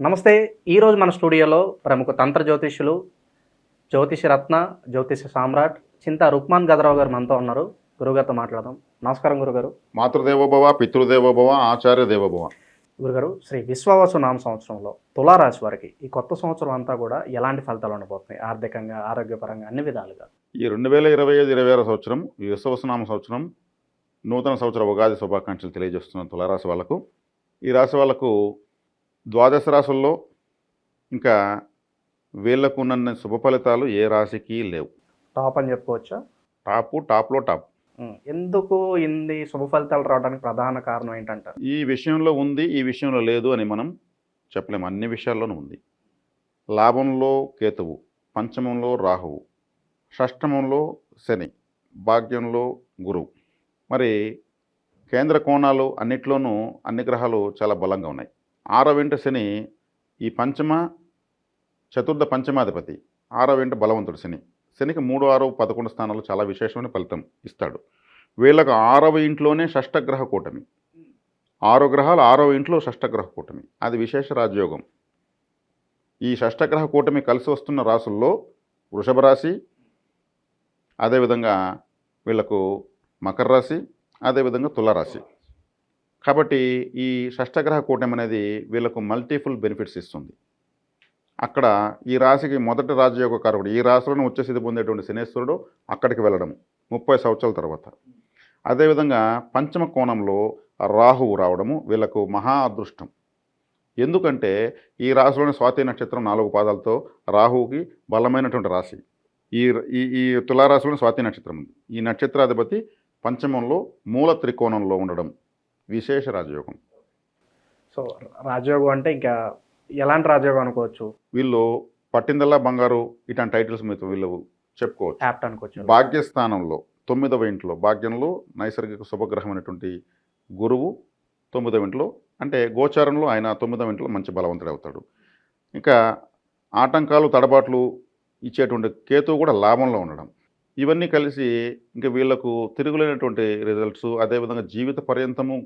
నమస్తే ఈరోజు మన స్టూడియోలో ప్రముఖ తంత్ర జ్యోతిష్యులు జ్యోతిష రత్న జ్యోతిష సామ్రాట్ చింత రుక్మాన్ గదరావు గారు మనతో ఉన్నారు. గురుగారితో మాట్లాడదాం. నమస్కారం గురుగారు మాతృదేవోభవ పితృదేవోభవ ఆచార్య దేవోభవ. గురుగారు శ్రీ విశ్వావసు నామ సంవత్సరంలో తులారాశి వారికి ఈ కొత్త సంవత్సరం అంతా కూడా ఎలాంటి ఫలితాలు ఉండబోతున్నాయి? ఆర్థికంగా ఆరోగ్యపరంగా అన్ని విధాలుగా. ఈ రెండు వేల ఇరవై ఐదు ఇరవై ఆరు సంవత్సరం ఈ విశ్వవసనామ సంవత్సరం నూతన సంవత్సర ఉగాది శుభాకాంక్షలు తెలియజేస్తున్న తులారాశి వాళ్ళకు ఈ రాశి వాళ్ళకు ద్వాదశ రాశుల్లో ఇంకా వీళ్ళకు ఉన్న శుభ ఫలితాలు ఏ రాశికి లేవు. టాప్ అని చెప్పుకోవచ్చా? టాపు టాప్లో టాప్. ఎందుకు ఇన్ని శుభ ఫలితాలు రావడానికి ప్రధాన కారణం ఏంటంటారు ఈ విషయంలో ఉంది ఈ విషయంలో లేదు అని మనం చెప్పలేము అన్ని విషయాల్లోనూ ఉంది. లాభంలో కేతువు పంచమంలో రాహువు షష్టమంలో శని భాగ్యంలో గురువు. మరి కేంద్ర కోణాలు అన్నిట్లోనూ అన్ని గ్రహాలు చాలా బలంగా ఉన్నాయి. ఆరవ ఇంట శని ఈ పంచమ చతుర్థ పంచమాధిపతి. ఆరవ ఇంట బలవంతుడు శని. శనికి మూడు ఆరు పదకొండు స్థానాలు చాలా విశేషమైన ఫలితం ఇస్తాడు. వీళ్ళకు ఆరవ ఇంట్లోనే షష్టగ్రహ కూటమి. ఆరో గ్రహాలు ఆరో ఇంట్లో షష్టగ్రహ కూటమి. అది విశేష రాజయోగం. ఈ షష్టగ్రహ కూటమి కలిసి వస్తున్న రాసుల్లో వృషభ రాశి అదేవిధంగా వీళ్ళకు మకర రాశి అదేవిధంగా తులారాశి కాబట్టి ఈ షష్టగ్రహ కూటమి అనేది వీళ్ళకు మల్టిపుల్ బెనిఫిట్స్ ఇస్తుంది. అక్కడ ఈ రాశికి మొదటి రాజయోగ కారకుడు ఈ రాశిలోనే ఉచ్చస్థితి పొందేటువంటి శనేశ్వరుడు అక్కడికి వెళ్ళడం ముప్పై సంవత్సరాల తర్వాత. అదేవిధంగా పంచమ కోణంలో రాహువు రావడము వీళ్ళకు మహా అదృష్టం. ఎందుకంటే ఈ రాశిలోని స్వాతి నక్షత్రం నాలుగు పాదాలతో రాహువుకి బలమైనటువంటి రాశి. ఈ ఈ ఈ తులారాశిలోని స్వాతి నక్షత్రం ఉంది. ఈ నక్షత్రాధిపతి పంచమంలో మూల త్రికోణంలో ఉండడం. విశేష రాజయోగం. సో రాజయోగం అంటే ఇంకా ఎలాంటి రాజయోగం అనుకోవచ్చు? వీళ్ళు పట్టిందల్లా బంగారు ఇట్లాంటి టైటిల్స్ మీద వీళ్ళు చెప్పుకోవచ్చు. యాప్ట్ అనుకోవచ్చు. భాగ్యస్థానంలో తొమ్మిదవ ఇంట్లో భాగ్యంలో నైసర్గిక శుభగ్రహమైనటువంటి గురువు తొమ్మిదవ ఇంట్లో అంటే గోచారంలో ఆయన తొమ్మిదవ ఇంట్లో మంచి బలవంతుడు అవుతాడు. ఇంకా ఆటంకాలు తడబాట్లు ఇచ్చేటువంటి కేతువు కూడా లాభంలో ఉండడం. ఇవన్నీ కలిసి ఇంకా వీళ్ళకు తిరుగులేనటువంటి రిజల్ట్స్ అదేవిధంగా జీవిత పర్యంతము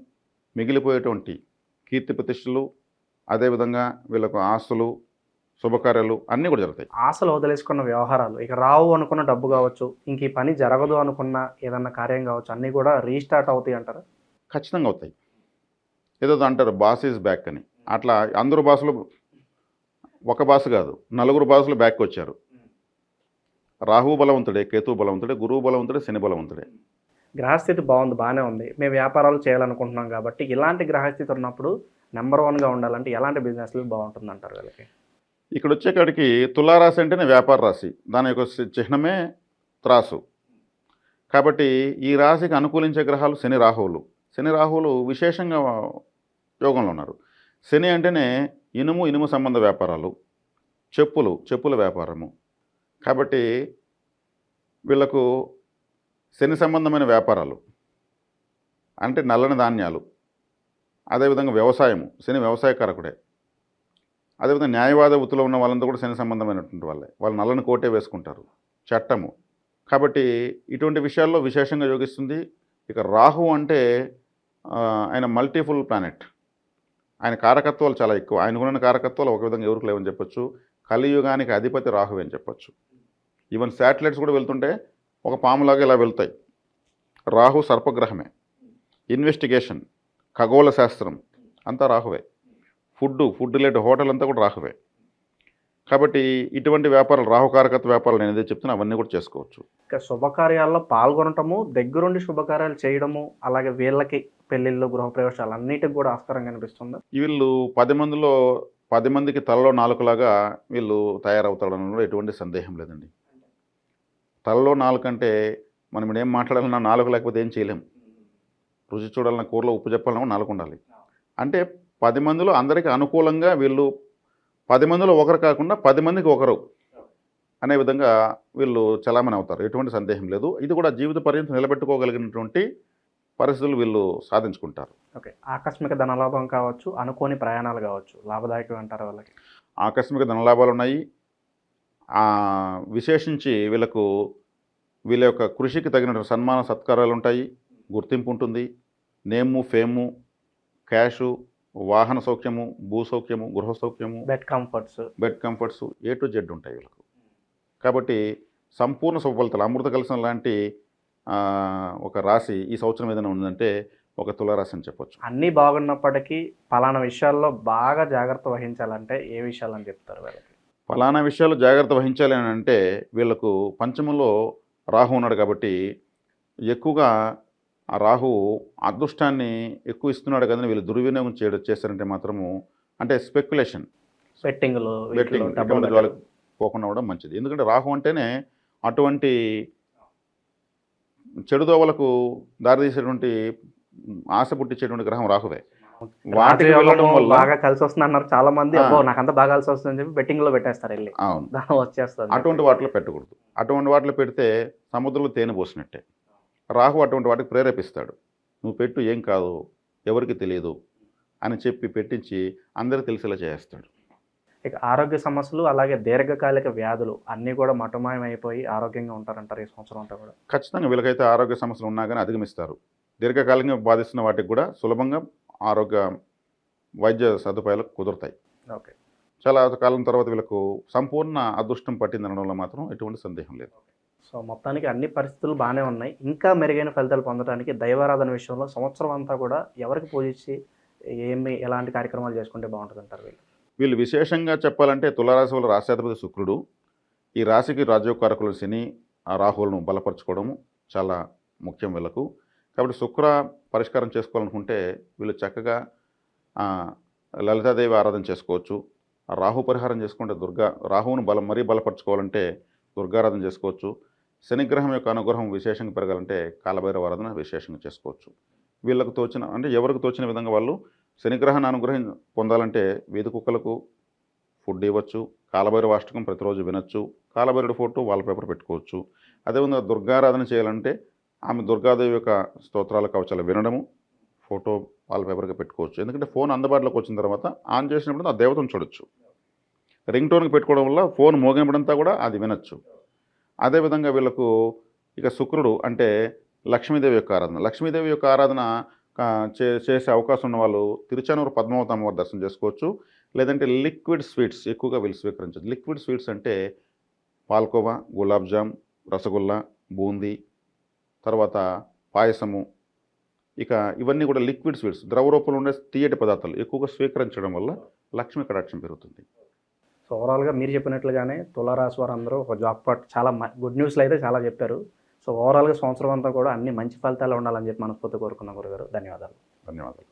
మిగిలిపోయేటువంటి కీర్తి ప్రతిష్టలు అదేవిధంగా వీళ్ళకు ఆస్తులు శుభకార్యాలు అన్నీ కూడా జరుగుతాయి. ఆశలు వదిలేసుకున్న వ్యవహారాలు ఇక రావు అనుకున్న డబ్బు కావచ్చు ఇంక ఈ పని జరగదు అనుకున్న ఏదన్నా కార్యం కావచ్చు అన్నీ కూడా రీస్టార్ట్ అవుతాయి అంటారు? ఖచ్చితంగా అవుతాయి. ఏదో అంటారు బాస్ ఈజ్ బ్యాక్ అని. అట్లా అందరు బాసులు ఒక బాసు కాదు నలుగురు బాసులు బ్యాక్ వచ్చారు. రాహు బలవంతుడే కేతు బలవంతుడే గురువు బలవంతుడే శని బలవంతుడే. గ్రహస్థితి బాగుంది బాగానే ఉంది. మేము వ్యాపారాలు చేయాలనుకుంటున్నాం కాబట్టి ఇలాంటి గ్రహస్థితి ఉన్నప్పుడు నెంబర్ వన్గా ఉండాలంటే ఎలాంటి బిజినెస్లు బాగుంటుంది అంటారు వీళ్ళకి? ఇక్కడ వచ్చేకాడికి తులారాశి అంటేనే వ్యాపార రాశి. దాని యొక్క చిహ్నమే త్రాసు. కాబట్టి ఈ రాశికి అనుకూలించే గ్రహాలు శని రాహువులు. శని రాహువులు విశేషంగా యోగంలో ఉన్నారు. శని అంటేనే ఇనుము ఇనుము సంబంధ వ్యాపారాలు. చెప్పులు చెప్పుల వ్యాపారము. కాబట్టి వీళ్ళకు శని సంబంధమైన వ్యాపారాలు అంటే నల్లని ధాన్యాలు అదేవిధంగా వ్యవసాయము శని వ్యవసాయకారకుడే అదేవిధంగా న్యాయవాద వృత్తిలో ఉన్న వాళ్ళంతా కూడా శని సంబంధమైనటువంటి వాళ్ళే. వాళ్ళు నల్లని కోటే వేసుకుంటారు చట్టము. కాబట్టి ఇటువంటి విషయాల్లో విశేషంగా యోగిస్తుంది ఇక రాహు అంటే ఆయన మల్టీఫుల్ ప్లానెట్. ఆయన కారకత్వాలు చాలా ఎక్కువ. ఆయనకున్న కారకత్వాలు ఒక విధంగా ఎవరికి లేవని చెప్పొచ్చు. కలియుగానికి అధిపతి రాహువే అని చెప్పొచ్చు. ఈవెన్ శాటిలైట్స్ కూడా వెళ్తుంటే ఒక పాములాగా ఇలా వెళ్తాయి. రాహు సర్పగ్రహమే. ఇన్వెస్టిగేషన్ ఖగోళ శాస్త్రం అంతా రాహువే. ఫుడ్ ఫుడ్ రిలేటెడ్ హోటల్ అంతా కూడా రాహువే. కాబట్టి ఇటువంటి వ్యాపారాలు రాహుకారకత్వ వ్యాపారాలు నేను ఏదైతే చెప్తున్నా అవన్నీ కూడా చేసుకోవచ్చు. ఇక శుభకార్యాల్లో పాల్గొనటము దగ్గరుండి శుభకార్యాలు చేయడము అలాగే వీళ్ళకి పెళ్ళిళ్ళు గృహప్రవేశాలు అన్నిటికి కూడా ఆస్కారం కనిపిస్తుంది వీళ్ళు పది మందిలో పది మందికి తలలో నాలుకలాగా వీళ్ళు తయారవుతాడని ఎటువంటి సందేహం లేదండి. తలలో నాలుక అంటే మనం ఇప్పుడు ఏం మాట్లాడాలన్నా నాలుగు లేకపోతే ఏం చేయలేం. రుచి చూడాలన్న కూరలో ఉప్పు చెప్పాలన్నా నాలుగు ఉండాలి. అంటే పది మందిలో అందరికీ అనుకూలంగా వీళ్ళు పది మందిలో ఒకరు కాకుండా పది మందికి ఒకరు అనే విధంగా వీళ్ళు చలామణి అవుతారు. ఎటువంటి సందేహం లేదు. ఇది కూడా జీవిత పర్యంతం నిలబెట్టుకోగలిగినటువంటి పరిస్థితులు వీళ్ళు సాధించుకుంటారు. ఓకే. ఆకస్మిక ధనలాభం కావచ్చు అనుకోని ప్రయాణాలు కావచ్చు లాభదాయకం అంటారు వాళ్ళకి. ఆకస్మిక ధనలాభాలు ఉన్నాయి విశేషించి వీళ్ళకు వీళ్ళ యొక్క కృషికి తగిన సన్మాన సత్కారాలు ఉంటాయి గుర్తింపు ఉంటుంది నేము ఫేము క్యాషు వాహన సౌఖ్యము భూ సౌఖ్యము గృహ సౌఖ్యము bed comforts bed comforts A to Z ఉంటాయి వీళ్ళకు. కాబట్టి సంపూర్ణ శుభఫలితాలు అమృత కలసం లాంటి ఒక రాశి ఈ సంవత్సరం ఏదైనా ఉందంటే ఒక తులారాశి అని చెప్పొచ్చు. అన్నీ బాగున్నప్పటికీ పలానా విషయాల్లో బాగా జాగ్రత్త వహించాలంటే ఏ విషయాలని చెప్తారు వీళ్ళకి? ఫలానా విషయాలు జాగ్రత్త వహించాలి అని అంటే వీళ్ళకు పంచమంలో రాహు ఉన్నాడు కాబట్టి ఎక్కువగా ఆ రాహు అదృష్టాన్ని ఎక్కువ ఇస్తున్నాడు కదని వీళ్ళు దుర్వినియోగం చేయడం చేస్తారంటే మాత్రము అంటే స్పెక్యులేషన్ బెట్టింగ్లు బెట్టింగ్ వాళ్ళకి పోకుండా ఉండడం మంచిది. ఎందుకంటే రాహు అంటేనే అటువంటి చెడు దోవలకు దారితీసేటువంటి ఆశ పుట్టించేటువంటి గ్రహం రాహువే. వాటికి వెళ్ళడం వల్ల బాగా కలిసి వస్తుంది అన్నారు చాలా మంది. అబ్బో నాకంతా బాగా కలిసి వస్తుంది అని చెప్పి బెట్టింగ్లో పెట్టేస్తారు వెళ్ళి. అవును. దాని వచ్చేస్తుంది. అటువంటి వాటిలో పెట్టకూడదు. అటువంటి వాటిలో పెడితే సముద్రంలో తేనె పోసినట్టే. రాహు అటువంటి వాటికి ప్రేరేపిస్తాడు. నువ్వు పెట్టు ఏం కాదు ఎవరికి తెలియదు అని చెప్పి పెట్టించి అందరికి తెలిసేలా చేస్తాడు. ఇక ఆరోగ్య సమస్యలు అలాగే దీర్ఘకాలిక వ్యాధులు అన్నీ కూడా మటమాయం అయిపోయి ఆరోగ్యంగా ఉంటారంటారు ఈ సంవత్సరం అంతా కూడా. ఖచ్చితంగా వీళ్ళకైతే ఆరోగ్య సమస్యలు ఉన్నా కానీ అధిగమిస్తారు. దీర్ఘకాలికంగా బాధిస్తున్న వాటికి కూడా సులభంగా ఆరోగ్య వైద్య సదుపాయాలు కుదురుతాయి. ఓకే. చాలా కాలం తర్వాత వీళ్ళకు సంపూర్ణ అదృష్టం పట్టిందనడంలో మాత్రం ఎటువంటి సందేహం లేదు. సో మొత్తానికి అన్ని పరిస్థితులు బాగానే ఉన్నాయి. ఇంకా మెరుగైన ఫలితాలు పొందడానికి దైవారాధన విషయంలో సంవత్సరం అంతా కూడా ఎవరికి పూజించి ఏమి ఎలాంటి కార్యక్రమాలు చేసుకుంటే బాగుంటుంది అంటారు వీళ్ళు? వీళ్ళు విశేషంగా చెప్పాలంటే తులారాశి వాళ్ళ రాశ్యాధిపతి శుక్రుడు. ఈ రాశికి రాజ్యోకారకులు శని ఆ రాహువులను బలపరచుకోవడము చాలా ముఖ్యం వీళ్ళకు. కాబట్టి శుక్ర పరిష్కారం చేసుకోవాలనుకుంటే వీళ్ళు చక్కగా లలితాదేవి ఆరాధన చేసుకోవచ్చు. రాహు పరిహారం చేసుకుంటే దుర్గా రాహువును బలం మరీ బలపరచుకోవాలంటే దుర్గారాధన చేసుకోవచ్చు. శనిగ్రహం యొక్క అనుగ్రహం విశేషంగా పెరగాలంటే కాలభైరవ ఆరాధన విశేషంగా చేసుకోవచ్చు. వీళ్ళకు తోచిన అంటే ఎవరికి తోచిన విధంగా వాళ్ళు శనిగ్రహాన్ని అనుగ్రహం పొందాలంటే వీధి కుక్కలకు ఫుడ్ ఇవ్వచ్చు. కాలభైరవ అష్టకం ప్రతిరోజు వినొచ్చు. కాలభైరుడు ఫోటో వాల్పేపర్ పెట్టుకోవచ్చు. అదేవిధంగా దుర్గారాధన చేయాలంటే ఆమె దుర్గాదేవి యొక్క స్తోత్రాల కవచాలు వినడము ఫోటో వాల్పేపర్గా పెట్టుకోవచ్చు. ఎందుకంటే ఫోన్ అందుబాటులోకి వచ్చిన తర్వాత ఆన్ చేసినప్పుడు ఆ దేవతను చూడొచ్చు. రింగ్ టోన్కి పెట్టుకోవడం వల్ల ఫోన్ మోగినప్పుడంతా కూడా అది వినొచ్చు. అదేవిధంగా వీళ్ళకు ఇక శుక్రుడు అంటే లక్ష్మీదేవి యొక్క ఆరాధన. లక్ష్మీదేవి యొక్క ఆరాధన చే చేసే అవకాశం ఉన్న వాళ్ళు తిరుచానూరు పద్మావతి దర్శనం చేసుకోవచ్చు. లేదంటే లిక్విడ్ స్వీట్స్ ఎక్కువగా వీళ్ళు స్వీకరించవచ్చు లిక్విడ్ స్వీట్స్ అంటే పాల్కోవా గులాబ్ జామ్ రసగుల్లా బూందీ తర్వాత పాయసము ఇక ఇవన్నీ కూడా లిక్విడ్ స్వీట్స్. ద్రవ రూపంలో ఉండే తీయటి పదార్థాలు ఎక్కువగా స్వీకరించడం వల్ల లక్ష్మీ కటాక్షం పెరుగుతుంది. సో ఓవరాల్గా మీరు చెప్పినట్లుగానే తులారాశి వారు అందరూ ఒక జాబ్ పాట్ చాలా గుడ్ న్యూస్లు అయితే చాలా చెప్పారు. సో ఓవరాల్గా సంవత్సరం అంతా కూడా అన్ని మంచి ఫలితాలు ఉండాలని చెప్పి మనస్ఫూర్తి కోరుకున్నాం గురుగారు. ధన్యవాదాలు. ధన్యవాదాలు.